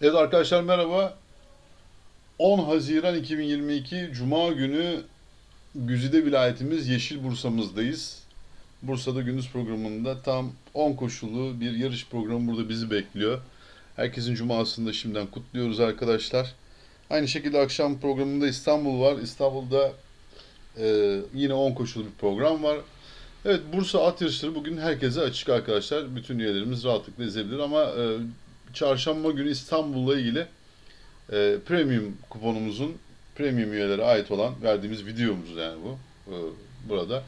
Evet arkadaşlar merhaba. 10 Haziran 2022 Cuma günü Güzide vilayetimiz Yeşil Bursa'mızdayız. Bursa'da gündüz programında tam 10 koşulu bir yarış programı burada bizi bekliyor. Herkesin cumasını da şimdiden kutluyoruz arkadaşlar. Aynı şekilde akşam programında İstanbul var. İstanbul'da e, yine 10 koşulu bir program var. Evet Bursa at yarışları bugün herkese açık arkadaşlar. Bütün üyelerimiz rahatlıkla izleyebilir ama e, çarşamba günü İstanbul'la ilgili e, premium kuponumuzun premium üyelere ait olan verdiğimiz videomuz yani bu e, burada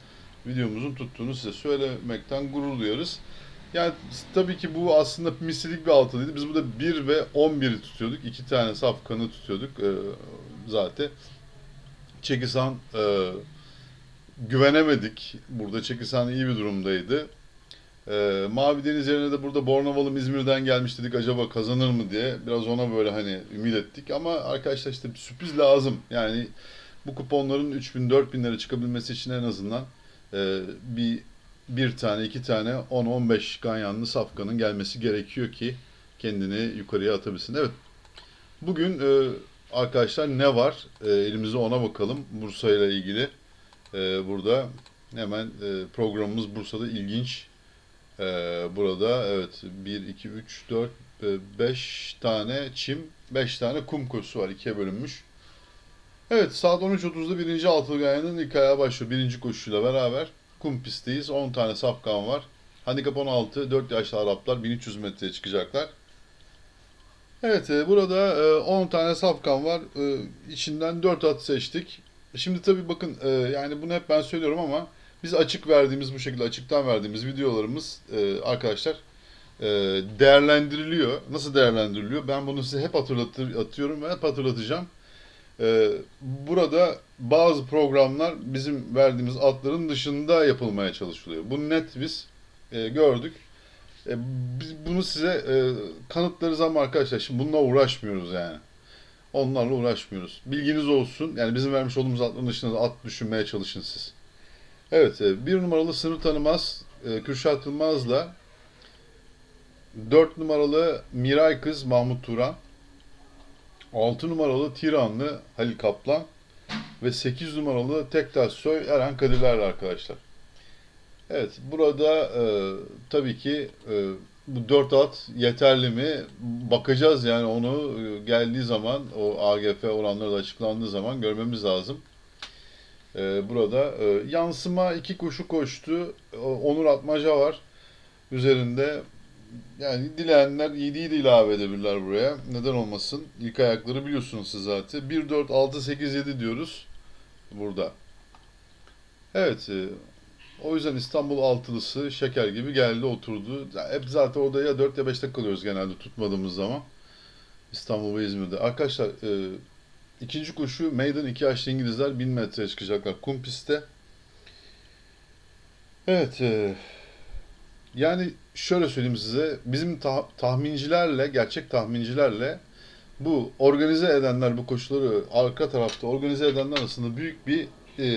videomuzun tuttuğunu size söylemekten gurur duyuyoruz. Yani tabii ki bu aslında mislilik bir altılıydı. Biz burada 1 ve 11'i tutuyorduk. İki tane safkanı tutuyorduk e, zaten. Çekisan e, güvenemedik. Burada Çekisan iyi bir durumdaydı. Ee, Mavi Deniz yerine de burada Bornovalım İzmir'den gelmiş dedik acaba kazanır mı diye. Biraz ona böyle hani ümit ettik ama arkadaşlar işte bir sürpriz lazım. Yani bu kuponların 3000 4000 lira çıkabilmesi için en azından e, bir bir tane iki tane 10-15 ganyanlı safkanın gelmesi gerekiyor ki kendini yukarıya atabilsin. Evet bugün e, arkadaşlar ne var e, elimizde ona bakalım Bursa ile ilgili. E, burada hemen e, programımız Bursa'da ilginç ee, burada evet 1, 2, 3, 4, 5 tane çim, 5 tane kum koşusu var. ikiye bölünmüş. Evet saat 13.30'da birinci altılı gayanın ilk ayağı başlıyor. Birinci koşuyla beraber kum pistteyiz. 10 tane safkan var. Handikap 16, 4 yaşlı Araplar 1300 metreye çıkacaklar. Evet e, burada e, 10 tane safkan var. E, içinden 4 at seçtik. Şimdi tabii bakın e, yani bunu hep ben söylüyorum ama biz açık verdiğimiz bu şekilde açıktan verdiğimiz videolarımız e, arkadaşlar e, değerlendiriliyor. Nasıl değerlendiriliyor? Ben bunu size hep hatırlatır, atıyorum ve hep hatırlatacağım. E, burada bazı programlar bizim verdiğimiz adların dışında yapılmaya çalışılıyor. Bunu net biz e, gördük. E, biz bunu size e, kanıtlarız ama arkadaşlar şimdi bununla uğraşmıyoruz yani. Onlarla uğraşmıyoruz. Bilginiz olsun. Yani bizim vermiş olduğumuz atların dışında da at düşünmeye çalışın siz. Evet, e, bir numaralı sınır tanımaz e, Kürşat Yılmaz'la 4 numaralı Miray Kız Mahmut Turan, 6 numaralı Tiranlı Halil Kaplan ve 8 numaralı Tektaş Soy Eren Kadirler'le arkadaşlar. Evet, burada e, tabii ki e, bu 4 at yeterli mi? Bakacağız yani onu e, geldiği zaman, o AGF oranları da açıklandığı zaman görmemiz lazım. Ee, burada e, yansıma iki koşu koştu. Onur Atmaca var üzerinde. Yani dileyenler 7'yi de ilave edebilirler buraya. Neden olmasın? İlk ayakları biliyorsunuz siz zaten. 1, 4, 6, 8, 7 diyoruz burada. Evet. e, o yüzden İstanbul altılısı şeker gibi geldi oturdu. Hep zaten orada ya 4 ya 5'te kalıyoruz genelde tutmadığımız zaman. İstanbul ve İzmir'de. Arkadaşlar e, ikinci koşu Meydan 2 yaşlı İngilizler 1000 metreye çıkacaklar kum pistte. Evet e, yani şöyle söyleyeyim size bizim ta- tahmincilerle gerçek tahmincilerle bu organize edenler bu koşuları arka tarafta organize edenler arasında büyük bir e,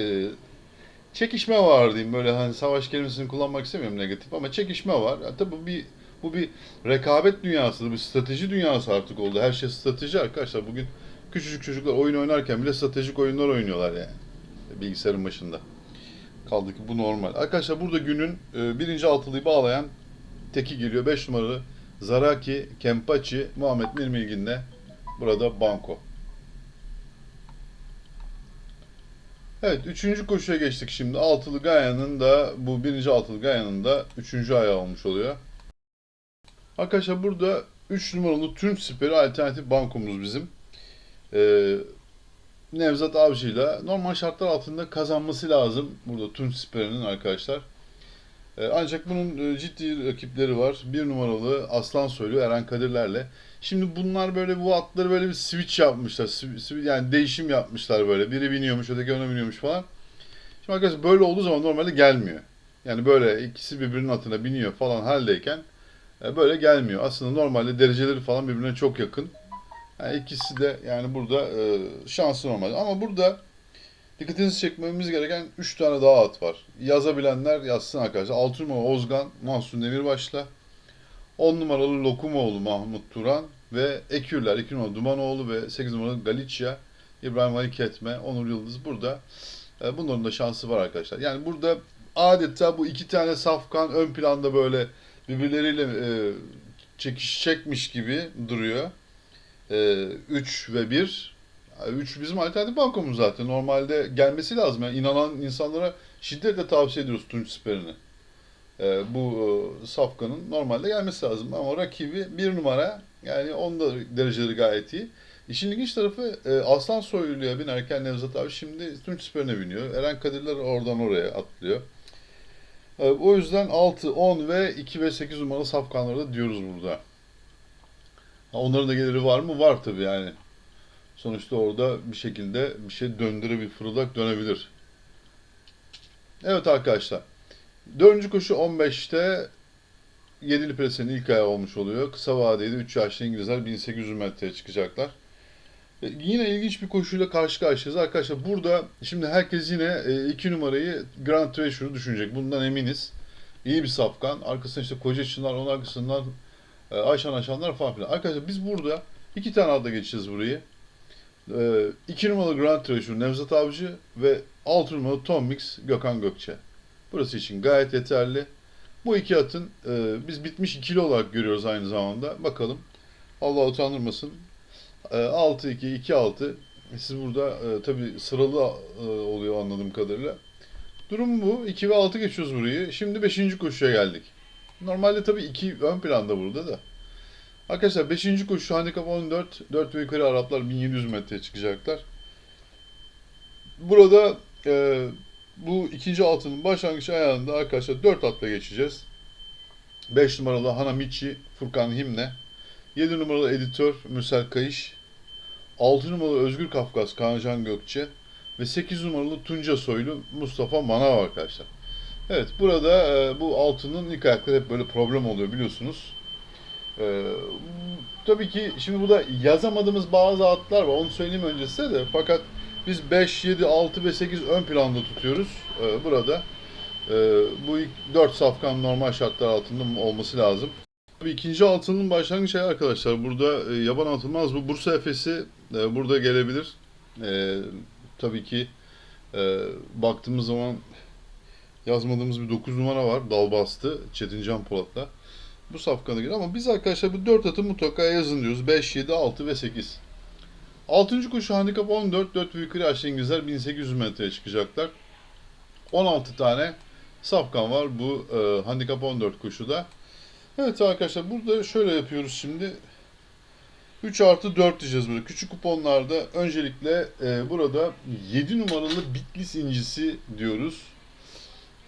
çekişme var diyeyim böyle hani savaş kelimesini kullanmak istemiyorum negatif ama çekişme var. Ya, tabii bu bir bu bir rekabet dünyası, bir strateji dünyası artık oldu. Her şey strateji arkadaşlar. Bugün küçücük çocuklar oyun oynarken bile stratejik oyunlar oynuyorlar yani bilgisayarın başında. Kaldı ki bu normal. Arkadaşlar burada günün e, birinci altılıyı bağlayan teki geliyor. 5 numaralı Zaraki Kempachi Muhammed Mirmilgin'le burada banko. Evet, üçüncü koşuya geçtik şimdi. Altılı Gaya'nın da bu birinci altılı Gaya'nın da üçüncü ayağı olmuş oluyor. Arkadaşlar burada 3 numaralı Tüm Siperi alternatif bankomuz bizim. Ee, Nevzat Avcı'yla normal şartlar altında kazanması lazım burada Tüm Siperi'nin arkadaşlar. Ee, ancak bunun e, ciddi rakipleri var. Bir numaralı Aslan Soylu Eren Kadirler'le. Şimdi bunlar böyle bu atları böyle bir switch yapmışlar. Swi- swi- Yani değişim yapmışlar böyle. Biri biniyormuş, öteki ona biniyormuş falan. Şimdi arkadaşlar böyle olduğu zaman normalde gelmiyor. Yani böyle ikisi birbirinin atına biniyor falan haldeyken e, böyle gelmiyor. Aslında normalde dereceleri falan birbirine çok yakın. Yani ikisi de yani burada e, şansı normal. Ama burada dikkatinizi çekmemiz gereken 3 tane daha at var. Yazabilenler yazsın arkadaşlar. 6 numara Ozgan, Mahsun Demirbaş'la. 10 numaralı Lokumoğlu Mahmut Turan. ve Ekürler, 2 numaralı Dumanoğlu ve 8 numaralı Galicia, İbrahim Ali Ketme, Onur Yıldız burada. E, bunların da şansı var arkadaşlar. Yani burada adeta bu iki tane safkan ön planda böyle birbirleriyle e, çekişecekmiş gibi duruyor. 3 ve 1. 3 bizim alternatif bankomuz zaten. Normalde gelmesi lazım. Yani inanan insanlara şiddetle tavsiye ediyoruz Tunç Siper'ini. E, bu e, safkanın normalde gelmesi lazım. Ama rakibi bir numara. Yani onda dereceleri gayet iyi. İşin ilginç tarafı e, Aslan Soylu'ya binerken Nevzat abi şimdi Tunç Siper'ine biniyor. Eren Kadirler oradan oraya atlıyor. E, o yüzden 6, 10 ve 2 ve 8 numaralı safkanları da diyoruz burada. Onların da geliri var mı? Var tabii yani. Sonuçta orada bir şekilde bir şey döndüre bir fırıldak dönebilir. Evet arkadaşlar. Dördüncü koşu 15'te Yedili Prese'nin ilk ayağı olmuş oluyor. Kısa vadede 3 yaşlı İngilizler 1800 metreye çıkacaklar. E, Yine ilginç bir koşuyla karşı karşıyayız. Arkadaşlar burada şimdi herkes yine 2 numarayı Grand Treasure'ı düşünecek. Bundan eminiz. İyi bir safkan. Arkasında işte Koca Çınar, onun arkasından e, Ayşan Aşanlar falan filan. Arkadaşlar biz burada iki tane adla geçeceğiz burayı. 2 numaralı Grand Treasure Nevzat Avcı ve 6 numaralı Tom Mix Gökhan Gökçe. Burası için gayet yeterli. Bu iki atın e, biz bitmiş ikili olarak görüyoruz aynı zamanda. Bakalım. Allah utandırmasın. E, 6-2, 2-6. Siz burada e, tabi sıralı e, oluyor anladığım kadarıyla. Durum bu. 2 ve 6 geçiyoruz burayı. Şimdi 5. koşuya geldik. Normalde tabii 2 ön planda burada da. Arkadaşlar 5. koşu handikap 14. 4 ve yukarı Araplar 1700 metreye çıkacaklar. Burada e, bu ikinci altının başlangıç ayağında arkadaşlar 4 atla geçeceğiz. 5 numaralı Hanamichi Furkan Himne. 7 numaralı editör Mürsel Kayış. 6 numaralı Özgür Kafkas Kaan Gökçe. Ve 8 numaralı Tunca Soylu Mustafa Manav arkadaşlar. Evet burada e, bu altının ilk ayakları hep böyle problem oluyor biliyorsunuz. E, tabii ki şimdi burada yazamadığımız bazı atlar var onu söyleyeyim önce de. Fakat biz 5, 7, 6 ve 8 ön planda tutuyoruz e, burada. E, bu ilk 4 safkan normal şartlar altında olması lazım. Tabii ikinci altının başlangıç ayı arkadaşlar. Burada e, yaban atılmaz. Bu Bursa Efes'i e, burada gelebilir. E, tabii ki e, baktığımız zaman yazmadığımız bir 9 numara var. Dalbastı. Çetin Can Polat'la. Bu safkanı geliyor ama biz arkadaşlar bu 4 atı mutlaka yazın diyoruz. 5, 7, 6 ve 8. 6. koşu handikap 14. 4 ve yukarı yaşlı İngilizler 1800 metreye çıkacaklar. 16 tane safkan var bu e, handikap 14 koşuda. Evet arkadaşlar burada şöyle yapıyoruz şimdi. 3 artı 4 diyeceğiz böyle. Küçük kuponlarda öncelikle e, burada 7 numaralı Bitlis incisi diyoruz.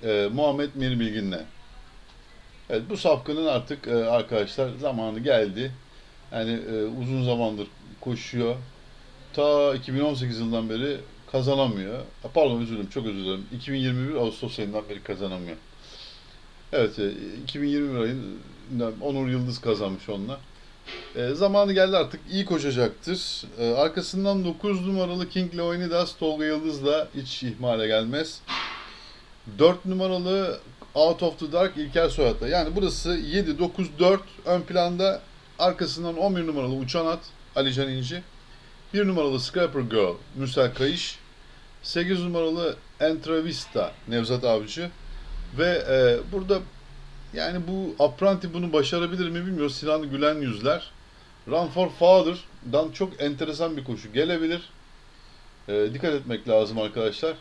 E, Muhammed Mir Bilgin'le. Evet bu safkanın artık e, arkadaşlar zamanı geldi. Yani e, uzun zamandır koşuyor. Ta 2018 yılından beri kazanamıyor. Ha, Pardon özür çok özür dilerim. 2021 Ağustos ayından beri kazanamıyor. Evet e, 2021 ayında Onur Yıldız kazanmış onunla. E, zamanı geldi artık iyi koşacaktır. E, arkasından 9 numaralı King Leonidas Tolga Yıldız'la hiç ihmale gelmez. 4 numaralı Out of the Dark İlker Soyat'la. Yani burası 7, 9, 4 ön planda. Arkasından 11 numaralı Uçan At Alican İnci. 1 numaralı Scrapper Girl Mürsel Kayış. 8 numaralı Entravista Nevzat Avcı. Ve e, burada yani bu Apranti bunu başarabilir mi bilmiyoruz. Sinan Gülen yüzler. Run for Father'dan çok enteresan bir koşu gelebilir. E, dikkat etmek lazım arkadaşlar.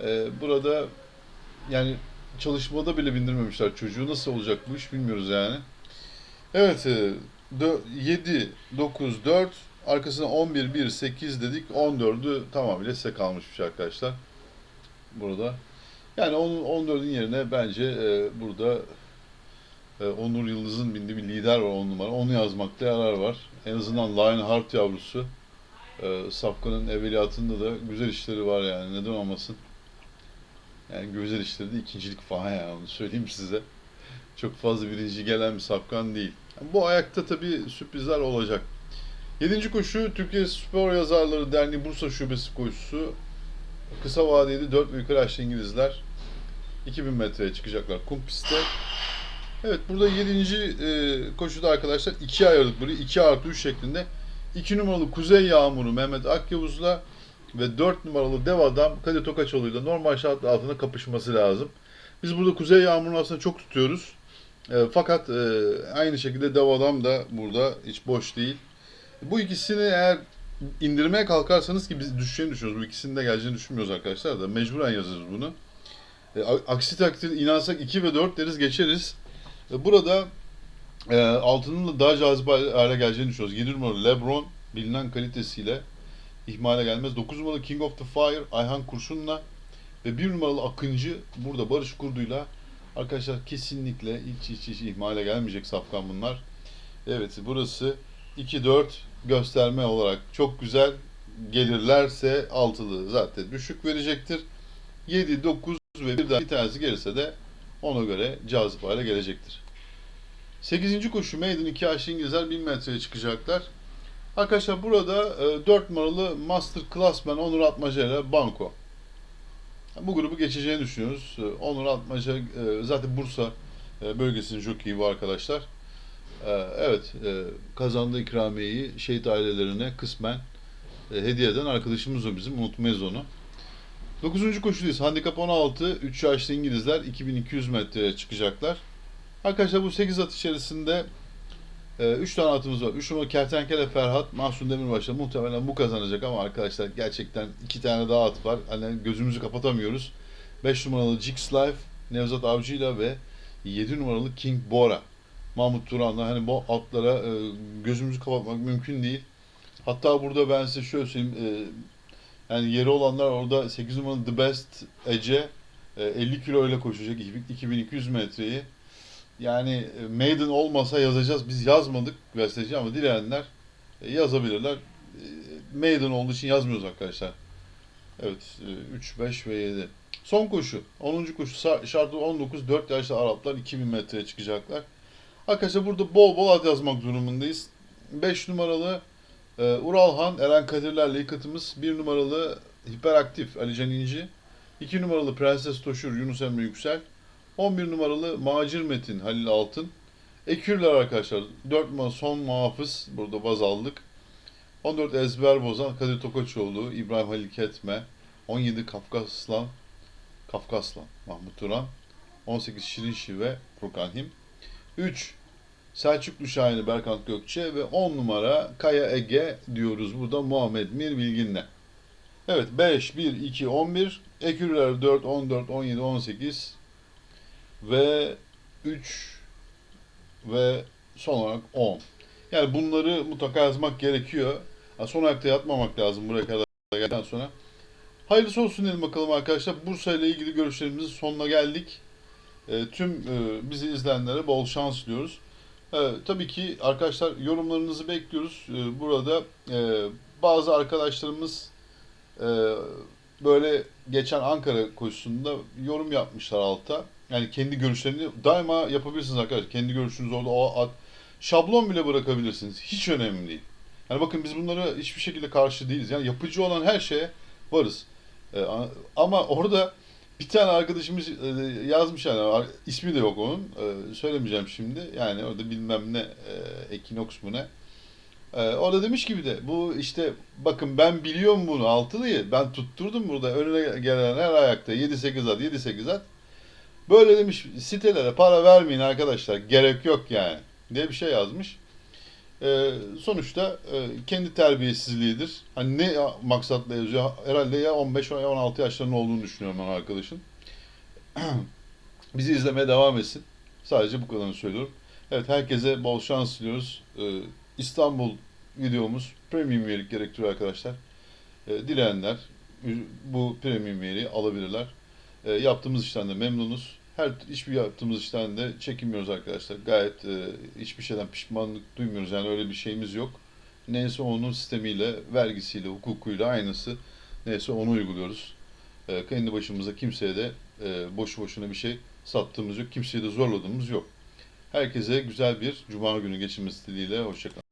E, burada yani çalışmada bile bindirmemişler çocuğu. Nasıl olacak bu iş bilmiyoruz yani. Evet, e, dö- 7, 9, 4, arkasına 11, 1, 8 dedik. 14'ü tamamıyla size kalmışmış arkadaşlar. Burada. Yani onun 14'ün yerine bence e, burada e, Onur Yıldız'ın bindiği bir lider var 10 numara. Onu yazmakta yarar var. En azından Lionheart yavrusu. E, Safkan'ın evveliyatında da güzel işleri var yani. Neden olmasın? Yani güzel işleri ikincilik falan yani onu söyleyeyim size. Çok fazla birinci gelen bir safkan değil. Bu ayakta tabii sürprizler olacak. Yedinci koşu Türkiye Spor Yazarları Derneği Bursa Şubesi koşusu. Kısa vadeli 4 ve yukarı yaşlı İngilizler 2000 metreye çıkacaklar kum pistte. Evet burada 7. E, koşuda arkadaşlar ikiye ayırdık burayı. 2 artı 3 şeklinde. 2 numaralı Kuzey Yağmuru Mehmet Akyavuz'la ve 4 numaralı Dev Adam Kadir Tokaçoğlu'yla normal şartlar altında kapışması lazım. Biz burada Kuzey Yağmuru'nu aslında çok tutuyoruz. E, fakat e, aynı şekilde Dev Adam da burada hiç boş değil. Bu ikisini eğer indirmeye kalkarsanız ki biz düşeceğini düşünüyoruz. Bu ikisinin de geleceğini düşünmüyoruz arkadaşlar da mecburen yazarız bunu. E, aksi takdirde inansak 2 ve 4 deriz geçeriz. E, burada e, altının da daha cazip hale geleceğini düşünüyoruz. 7 numaralı Lebron bilinen kalitesiyle ihmale gelmez. 9 numaralı King of the Fire Ayhan Kurşun'la ve 1 numaralı Akıncı burada Barış Kurdu'yla arkadaşlar kesinlikle hiç hiç hiç ihmale gelmeyecek safkan bunlar. Evet burası 2-4 gösterme olarak çok güzel gelirlerse altılı zaten düşük verecektir. 7, 9 ve bir, bir tanesi gelirse de ona göre cazip hale gelecektir. 8. koşu Maiden 2 yaşlı İngilizler 1000 metreye çıkacaklar. Arkadaşlar burada e, 4 numaralı Master Classman Onur Atmaca ile Banko. Bu grubu geçeceğini düşünüyoruz. E, Onur Atmaca e, zaten Bursa e, bölgesinin jokeyi bu arkadaşlar. E, evet e, kazandığı ikramiyeyi şehit ailelerine kısmen e, hediye eden arkadaşımız o bizim. Unutmayız onu. 9. koşudayız. Handikap 16. 3 yaşlı İngilizler 2200 metreye çıkacaklar. Arkadaşlar bu 8 at içerisinde 3 tane atımız var. 3 numara Kertenkele Ferhat, Mahsun Demirbaş'la muhtemelen bu kazanacak ama arkadaşlar gerçekten 2 tane daha at var. Hani gözümüzü kapatamıyoruz. 5 numaralı Jix Life, Nevzat Avcı'yla ve 7 numaralı King Bora. Mahmut Turan'la hani bu atlara e, gözümüzü kapatmak mümkün değil. Hatta burada ben size şöyle söyleyeyim. e, yani yeri olanlar orada 8 numaralı The Best Ece e, 50 kilo ile koşacak 2200 metreyi. Yani e, Maiden olmasa yazacağız. Biz yazmadık gazeteci ama dileyenler e, yazabilirler. E, Maiden olduğu için yazmıyoruz arkadaşlar. Evet, 3, 5 ve 7. Son koşu. 10. koşu şartı 19. 4 yaşlı Araplar 2000 metreye çıkacaklar. Arkadaşlar burada bol bol ad yazmak durumundayız. 5 numaralı e, Uralhan Eren Kadirler'le ilk atımız. 1 numaralı Hiperaktif Ali Can İnci. 2 numaralı Prenses Toşur Yunus Emre Yüksel. 11 numaralı Macir Metin Halil Altın. Ekürler arkadaşlar. 4 numara son muhafız. Burada baz aldık. 14 ezber bozan Kadir Tokaçoğlu, İbrahim Halil Ketme. 17 Kafkaslan, Kafkaslan Mahmut Turan. 18 Şirin Şive Furkan Him. 3 Selçuklu Şahin'i Berkant Gökçe ve 10 numara Kaya Ege diyoruz burada Muhammed Mir Bilgin'le. Evet 5, 1, 2, 11. Ekürler 4, 14, 17, 18 ve 3 ve son olarak 10. Yani bunları mutlaka yazmak gerekiyor. Ha, Son ayakta yatmamak lazım buraya kadar geldikten sonra. Hayırlısı olsun diyelim bakalım arkadaşlar. Bursa ile ilgili görüşlerimizin sonuna geldik. E, tüm e, bizi izleyenlere bol şans diliyoruz. E, tabii ki arkadaşlar yorumlarınızı bekliyoruz. E, burada e, bazı arkadaşlarımız e, böyle geçen Ankara koşusunda yorum yapmışlar alta. Yani kendi görüşlerini daima yapabilirsiniz arkadaşlar. Kendi görüşünüzü orada o at, şablon bile bırakabilirsiniz. Hiç önemli değil. Yani bakın biz bunlara hiçbir şekilde karşı değiliz. Yani yapıcı olan her şeye varız. Ee, ama orada bir tane arkadaşımız e, yazmış yani ismi de yok onun. Ee, söylemeyeceğim şimdi. Yani orada bilmem ne e, Ekinox mu ne. Ee, orada demiş gibi de bu işte bakın ben biliyorum bunu altılıyı. Ben tutturdum burada önüne gelen her ayakta 7-8 at 7-8 at. Böyle demiş sitelere para vermeyin arkadaşlar gerek yok yani diye bir şey yazmış. Ee, sonuçta e, kendi terbiyesizliğidir. Hani ne maksatla yazıyor? Herhalde ya 15 ya 16 yaşlarında olduğunu düşünüyorum ben arkadaşın. Bizi izlemeye devam etsin. Sadece bu kadarını söylüyorum. Evet herkese bol şans diliyoruz. Ee, İstanbul videomuz premium üyelik gerektiriyor arkadaşlar. Ee, dileyenler bu premium üyeliği alabilirler. E, yaptığımız işten de memnunuz. Her hiçbir yaptığımız işten de çekinmiyoruz arkadaşlar. Gayet e, hiçbir şeyden pişmanlık duymuyoruz. Yani öyle bir şeyimiz yok. Neyse onun sistemiyle, vergisiyle, hukukuyla aynısı. Neyse onu uyguluyoruz. E, kendi başımıza kimseye de e, boşu boşuna bir şey sattığımız yok. Kimseye de zorladığımız yok. Herkese güzel bir cuma günü geçirmesi dileğiyle. Hoşçakalın.